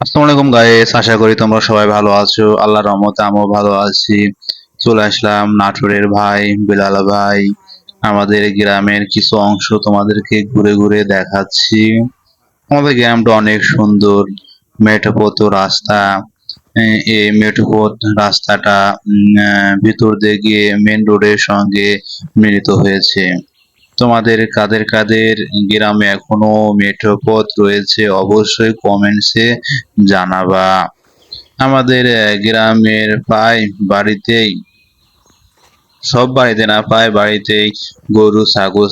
আসসালামু আলাইকুম গাইস আশা করি তোমরা সবাই ভালো আছো। আল্লাহর রহমতে আমিও ভালো আছি। চলে আসলাম নাটোরের ভাই, বিলাল ভাই। আমাদের গ্রামের কিছু অংশ তোমাদেরকে ঘুরে ঘুরে দেখাচ্ছি। আমাদের গ্রামটা অনেক সুন্দর। মেঠোপথ রাস্তা এই মেঠোপথ রাস্তাটা ভিতর দিয়ে গিয়ে মেন রোডের সঙ্গে মিলিত হয়েছে। তোমাদের কাদের কাদের গ্রামে এখনও মেঠো পথ রয়েছে, অবশ্যই কমেন্টসে জানাবা। আমাদের গ্রামের প্রায় বাড়িতেই, সব বাড়িতে না, পায় বাড়িতেই গরু, ছাগল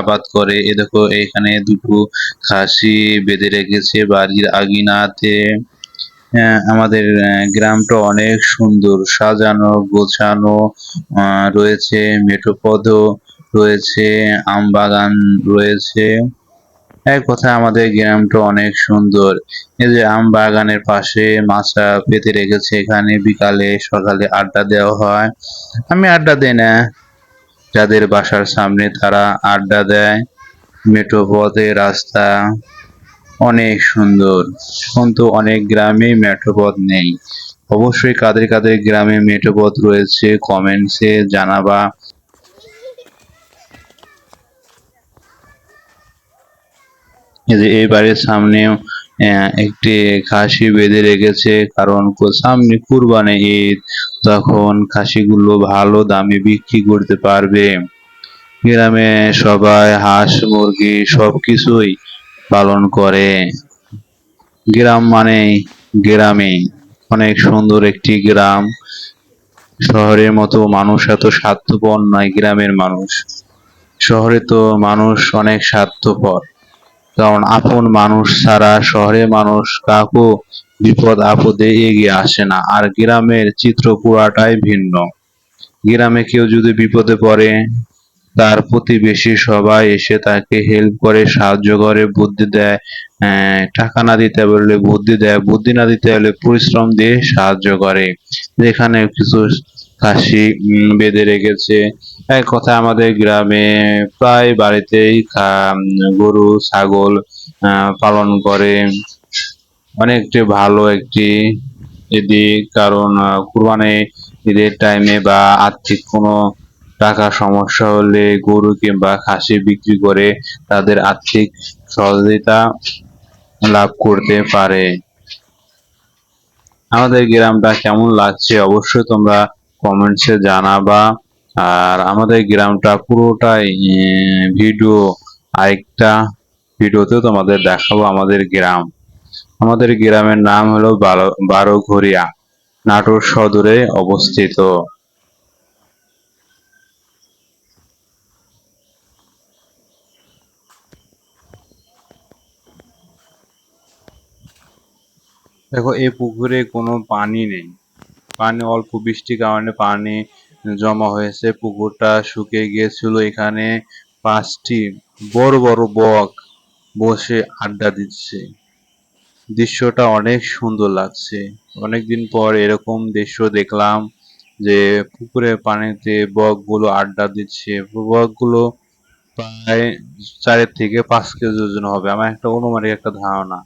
আবাদ করে। এ দেখো, এখানে দুটো খাসি বেঁধে রেখেছে বাড়ির আগিনাতে। আমাদের গ্রামটা অনেক সুন্দর, সাজানো, গোছানো রয়েছে মেঠো পথও। রয়েছে, আম বাগান রয়েছে। এক কথায় আমাদের গ্রামটা অনেক সুন্দর। এই যে আম বাগানের পাশে মাছা পেতে রেখেছে, এখানে বিকালে, সকালে আড্ডা দেওয়া হয়। আমি আড্ডা দেই না। যাদের বাসার সামনে তারা আড্ডা দেয়। মেঠো পথে রাস্তা অনেক সুন্দর। কিন্তু অনেক গ্রামে মেঠো পথ নেই। অবশ্যই কাদের কাদের গ্রামে মেঠো পথ রয়েছে কমেন্টসে জানাবা। এই বাড়ির সামনেও আহ, একটি খাসি বেঁধে রেখেছে কারণ সামনে কুরবানি ঈদ তখন খাসিগুলো ভালো দামে বিক্রি করতে পারবে। গ্রামে সবাই হাঁস মুরগি সবকিছুই পালন করে। গ্রাম মানে গ্রামে। অনেক সুন্দর একটি গ্রাম। শহরের মতো মানুষ এত স্বার্থপর নয় গ্রামের মানুষ। শহরে তো মানুষ অনেক স্বার্থপর। কারণ আপন মানুষ ছাড়া শহরের মানুষ কাকু বিপদ আপদে এগিয়ে আসে না। আর গ্রামের চিত্র পুরাটাই ভিন্ন। গ্রামে কেউ যদি বিপদে পড়ে, তার প্রতিবেশী সবাই এসে তাকে হেল্প করে, সাহায্য করে, বুদ্ধি দেয় টাকা না দিতে বললে বুদ্ধি দেয়, বুদ্ধি না দিতে হলে পরিশ্রম দিয়ে সাহায্য করে। যেখানে কিছু খাসি বেঁধে রেখেছে। এক কথা আমাদের গ্রামে প্রায় বাড়িতেই গরু, ছাগল পালন করে। অনেকটি ভালো একটি এদিক কারণ কুরবানি ঈদের টাইমে বা আর্থিক কোনো টাকা সমস্যা হলে গরু কিংবা খাসি বিক্রি করে তাদের আর্থিক সহযোগিতা লাভ করতে পারে। আমাদের গ্রামটা কেমন লাগছে? অবশ্যই তোমরা কমেন্টসে জানাবা। আর আমাদের গ্রামটা পুরোটাই ভিডিও আরেকটা ভিডিওতে তোমাদের দেখাবো আমাদের গ্রাম। আমাদের গ্রামের নাম হলো বারো বারোঘরিয়া নাটোর সদরে অবস্থিত। দেখো এই পুকুরে কোনো পানি নেই। পানি, অল্প বৃষ্টির কারণে পানি জমা হয়েছে। পুকুরটা শুকিয়ে গিয়েছিল। এখানে পাঁচটি বড় বড় বক বসে আড্ডা দিচ্ছে। দৃশ্যটা অনেক সুন্দর লাগছে। অনেকদিন পর এরকম দৃশ্য দেখলাম যে পুকুরে পানিতে বকগুলো আড্ডা দিচ্ছে। বকগুলো প্রায় চারের থেকে পাঁচ কেজি ওজন হবে। আমার একটা অনুমানিক একটা ধারণা।